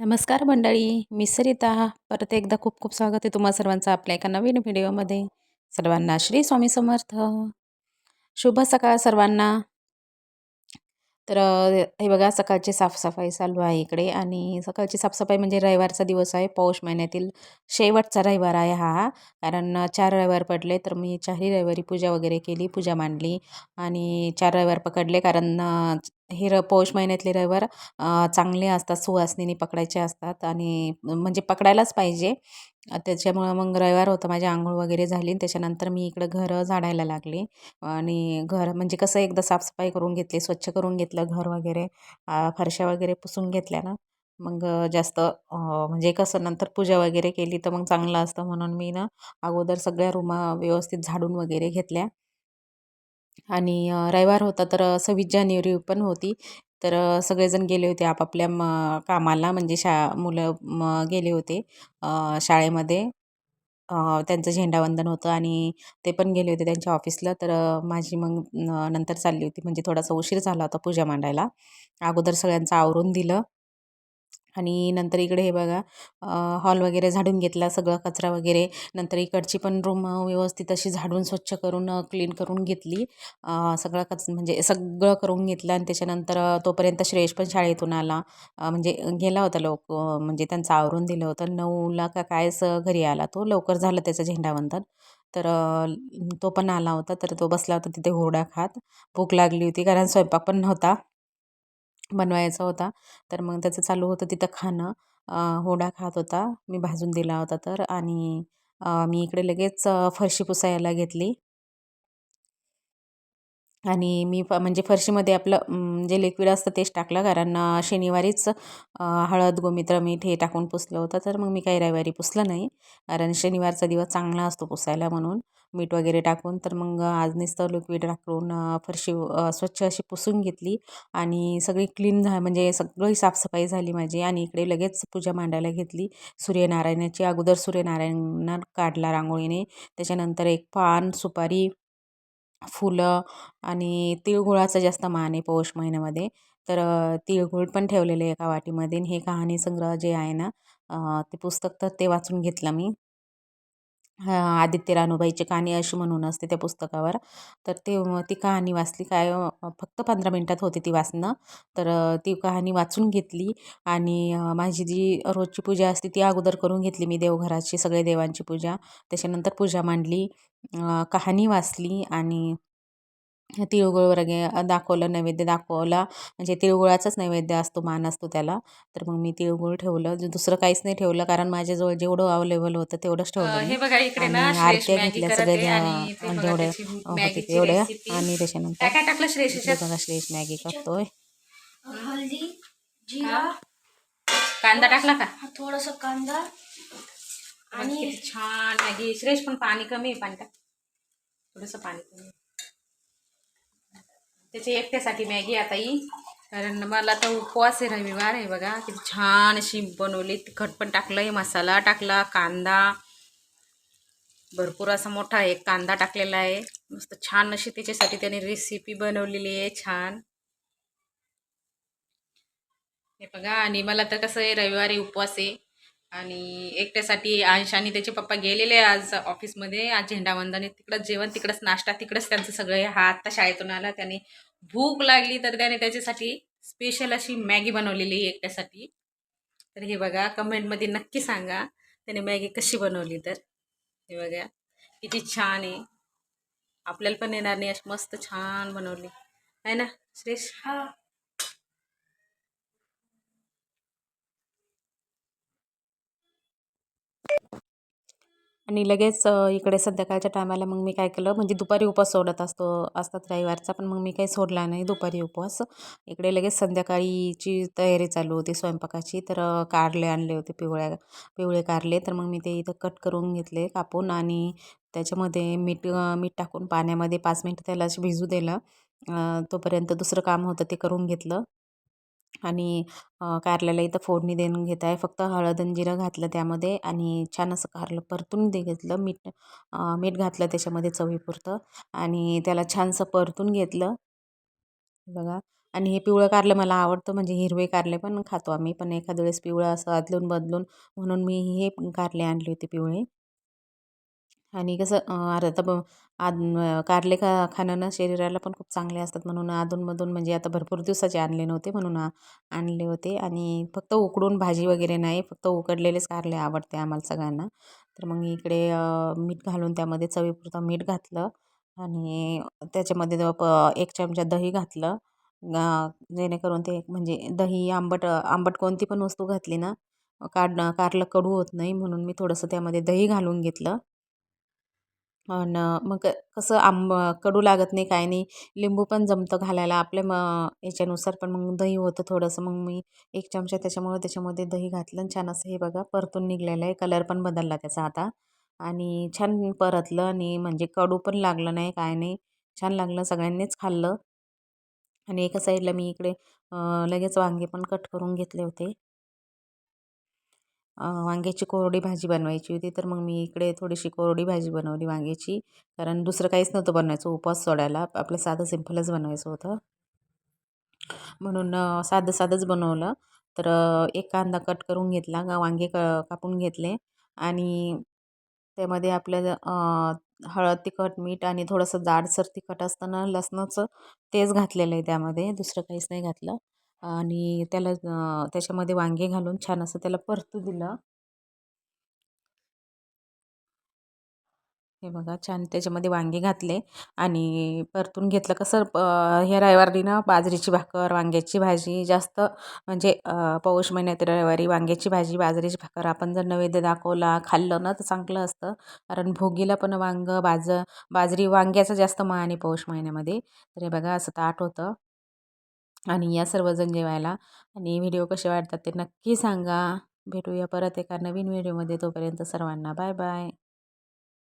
नमस्कार मंडळी मी सरिता. परत एकदा खूप खूप स्वागत आहे तुम्हा सर्वांचं आपल्या एका नवीन व्हिडिओमध्ये. सर्वांना श्री स्वामी समर्थ. शुभ सकाळ सर्वांना. तर हे बघा सकाळची साफसफाई चालू आहे इकडे आणि सकाळची साफसफाई म्हणजे रविवारचा दिवस आहे. पौष महिन्यातील शेवटचा रविवार आहे हा. कारण चार रविवार पडले तर मी चारही रविवारी पूजा वगैरे केली पूजा मांडली आणि चार रविवार पकडले कारण हे र पौष महिन्यातले रविवार चांगले असतात सुवासनीने पकडायचे असतात आणि म्हणजे पकडायलाच पाहिजे. त्याच्यामुळं मग रविवार होतं माझी आंघोळ वगैरे झाली त्याच्यानंतर मी इकडं घरं झाडायला लागले आणि घर म्हणजे कसं एकदा साफसफाई करून घेतली स्वच्छ करून घेतलं घर वगैरे फरशा वगैरे पुसून घेतल्या ना मग जास्त म्हणजे कसं नंतर पूजा वगैरे केली तर मग चांगलं असतं म्हणून मी ना अगोदर सगळ्या रूमा व्यवस्थित झाडून वगैरे घेतल्या. आणि रविवार होता तर सव्वीस जानेवारी पण होती. तर सगळेजण गेले होते आपापल्या म कामाला. म्हणजे शा मुलं म गेले होते शाळेमध्ये. त्यांचं झेंडावंदन होतं आणि ते पण गेले होते त्यांच्या ऑफिसला. तर माझी मग नंतर चालली होती. म्हणजे थोडासा उशीर झाला होता पूजा मांडायला. अगोदर सगळ्यांचं आवरून दिलं. आणि नंतर इकडे हे बघा हॉल वगैरे झाडून घेतला सगळं कचरा वगैरे. नंतर इकडची पण रूम व्यवस्थित अशी झाडून स्वच्छ करून क्लीन करून घेतली. सगळं कच म्हणजे सगळं करून घेतलं आणि त्याच्यानंतर तोपर्यंत श्रेयश पण शाळेतून आला. म्हणजे गेला होता लोक म्हणजे त्यांचं आवरून दिलं होतं. नऊला का कायच घरी आला तो. लवकर झालं त्याचं झेंडावंदन तर तो पण आला होता. तर तो बसला होता तिथे हुरडा खात. भूक लागली होती कारण स्वयंपाक पण नव्हता. बनवायचा होता. तर मग त्याचं चालू होतं तिथं खाणं. होडा खात होता. मी भाजून दिला होता तर. आणि मी इकडे लगेच फरशी पुसायला घेतली. आणि मी फ म्हणजे फरशीमध्ये आपलं जे लिक्विड असतं तेच टाकलं. कारण शनिवारीच हळद गोमित्र मीठ हे टाकून पुसलं होतं. तर मग मी काही रविवारी पुसलं नाही. कारण शनिवारचा दिवस चांगला असतो पुसायला म्हणून. मीठ वगैरे टाकून. तर मग आज नुसतं लिक्विड टाकून फरशी स्वच्छ अशी पुसून घेतली. आणि सगळी क्लीन झा म्हणजे सगळी साफसफाई झाली माझी. आणि इकडे लगेच पूजा मांडायला घेतली. सूर्यनारायणाची. अगोदर सूर्यनारायण काढला रांगोळीने. त्याच्यानंतर एक पान सुपारी फुलं आणि तिळगुळाचा जास्त मान आहे पौष महिन्यामध्ये. तर तिळगुळ पण ठेवलेले एका वाटीमध्ये. हे कहाणी संग्रह जे आहे ना ते पुस्तक तर ते वाचून घेतलं मी. आदित्य रानूबाईची कहाणी अशी म्हणून असते त्या पुस्तकावर. तर ते ती कहाणी वाचली काय फक्त पंधरा मिनटात होती ती वाचणं. तर ती कहाणी वाचून घेतली आणि माझी जी रोजची पूजा असते ती अगोदर करून घेतली मी देवघराची सगळे देवांची पूजा. त्याच्यानंतर पूजा मांडली कहाणी वाचली आणि तिळगुळ वगैरे दाखवलं नैवेद्य दाखवला. म्हणजे तिळगुळाचाच नैवेद्य असतो मान असतो त्याला. तर मग मी तिळगुळ ठेवलं. दुसरं काहीच नाही ठेवलं कारण माझ्याजवळ जेवढं अवेलेबल होतं तेवढंच ठेवलं हे बघा इकडे ना आणि श्रेष आरत्या मॅगी घेतल्या करत सगळे आहे आणि ते बघा जेवढे त्याची होते तेवढ्या. आणि त्याच्यानंतर काय काय टाकलं श्रेष मॅगी करतोय. कांदा टाकला का? हा थोडासा कांदा. आणि छान मॅगी. श्रेष पण पाणी कमी आहे पाणी टाक. थोडस पाणी कमी. त्याच्या एकट्यासाठी मॅगी आता ही कारण मला तर उपवास आहे रविवार आहे बघा किती छान अशी बनवली. तिखट पण टाकलंय मसाला टाकला कांदा. भरपूर असा मोठा एक कांदा टाकलेला आहे. मस्त छान अशी त्याच्यासाठी त्याने रेसिपी बनवलेली आहे छान. हे बघा आणि मला तर कसं आहे रविवारी उपवास आहे. आणि एकट्यासाठी अंश आणि त्याचे पप्पा गेलेले आज ऑफिसमध्ये. आज झेंडावंदन तिकडंच जेवण तिकडंच नाश्ता तिकडंच त्यांचं सगळं. हा आत्ता शाळेतून आला. त्याने भूक लागली तर त्याने त्याच्यासाठी स्पेशल अशी मॅगी बनवलेली आहे एकट्यासाठी. तर हे बघा कमेंटमध्ये नक्की सांगा त्याने मॅगी कशी बनवली तर. हे बघा किती छान आहे. आपल्याला पण येणार नाही अशी मस्त छान बनवली. आहे ना श्रेष आणि लगेच इकडे संध्याकाळच्या टायमाला मग मी काय केलं म्हणजे दुपारी उपवास सोडत असतो असतात रविवारचा पण मग मी काही सोडला नाही दुपारी उपवास इकडे लगेच संध्याकाळीची तयारी चालू होती स्वयंपाकाची तर कारले आणले होते पिवळ्या पिवळे कारले. तर मग मी ते इथं कट करून घेतले कापून आणि त्याच्यामध्ये मीठ मीठ टाकून पाण्यामध्ये पाच मिनटं त्याला भिजू दिलं. तोपर्यंत दुसरं काम होतं ते करून घेतलं. आणि कारल्याला इथं फोडणी देऊन घेत आहे फक्त हळद आणि जिरं घातलं त्यामध्ये आणि छान असं कारलं परतून दे घेतलं. मीठ मीठ घातलं त्याच्यामध्ये चवीपुरतं आणि त्याला छानसं परतून घेतलं. बघा. आणि हे पिवळं कारलं मला आवडतं. म्हणजे हिरवे कारले पण खातो आम्ही. पण एखाद्या वेळेस पिवळं असं अदलून बदलून म्हणून मी हे कारले आणले होते पिवळे. आणि कसं आता ब आद कारले खा खाणं ना शरीराला पण खूप चांगले असतात म्हणून अधूनमधून म्हणजे आता भरपूर दिवसाचे आणले नव्हते म्हणून आणले होते. आणि फक्त उकडून भाजी वगैरे नाही फक्त उकडलेलेच कारले आवडते आम्हाला सगळ्यांना. तर मग इकडे मीठ घालून त्यामध्ये चवीपुरतं मीठ घातलं. आणि त्याच्यामध्ये प एक चमचा दही घातलं. जेणेकरून ते म्हणजे दही आंबट आंबट कोणती पण वस्तू घातली ना काढ कारलं कडू होत नाही म्हणून मी थोडंसं त्यामध्ये दही घालून घेतलं. आणि मग कसं आंब कडू लागत नाही काय नाही. लिंबू पण जमतं घालायला. आपल्या मग याच्यानुसार पण मग दही होतं थोडंसं. मग मी एक चमचा त्याच्यामुळे त्याच्यामध्ये दही घातलं आणि छान असं हे बघा परतून निघलेलं आहे. कलर पण बदलला त्याचा आता. आणि छान परतलं आणि म्हणजे कडू पण लागलं नाही काय नाही. छान लागलं सगळ्यांनीच खाल्लं. आणि एका साईडला मी इकडे लगेच वांगे पण कट करून घेतले होते. वांग्याची कोरडी भाजी बनवायची होती तर मग मी इकडे थोडीशी कोरडी भाजी बनवली वांग्याची. कारण दुसरं काहीच नव्हतं बनवायचं उपवास सोडायला. आपलं साधं सिम्पलच बनवायचं होतं. म्हणून साधं साधंच बनवलं. तर एक कांदा कट करून घेतला वांगे क कापून घेतले. आणि त्यामध्ये आपलं हळद तिखट मीठ आणि थोडंसं जाडसर तिखट असताना लसणाचं तेच घातलेलं आहे त्यामध्ये. दुसरं काहीच नाही घातलं. आणि त्याला त्याच्यामध्ये वांगे घालून छान असं त्याला परतू दिलं. हे बघा छान त्याच्यामध्ये वांगे घातले आणि परतून घेतलं. कसं हे ह्या रविवारी ना बाजरीची भाकर वांग्याची भाजी जास्त म्हणजे पौष महिन्यात रविवारी वांग्याची भाजी बाजरीची भाकर आपण जर नैवेद्य दाखवला खाल्लं ना तर चांगलं असतं. कारण भोगीला पण वांगं बाज बाजरी वांग्याचं जास्त माने पौष महिन्यामध्ये. तर हे बघा असं ताट होतं. आणि या सर्वजण जेवायला. आणि व्हिडिओ कसे वाटतात ते नक्की सांगा. भेटूया परत एका नवीन व्हिडिओमध्ये. तोपर्यंत सर्वांना बाय बाय.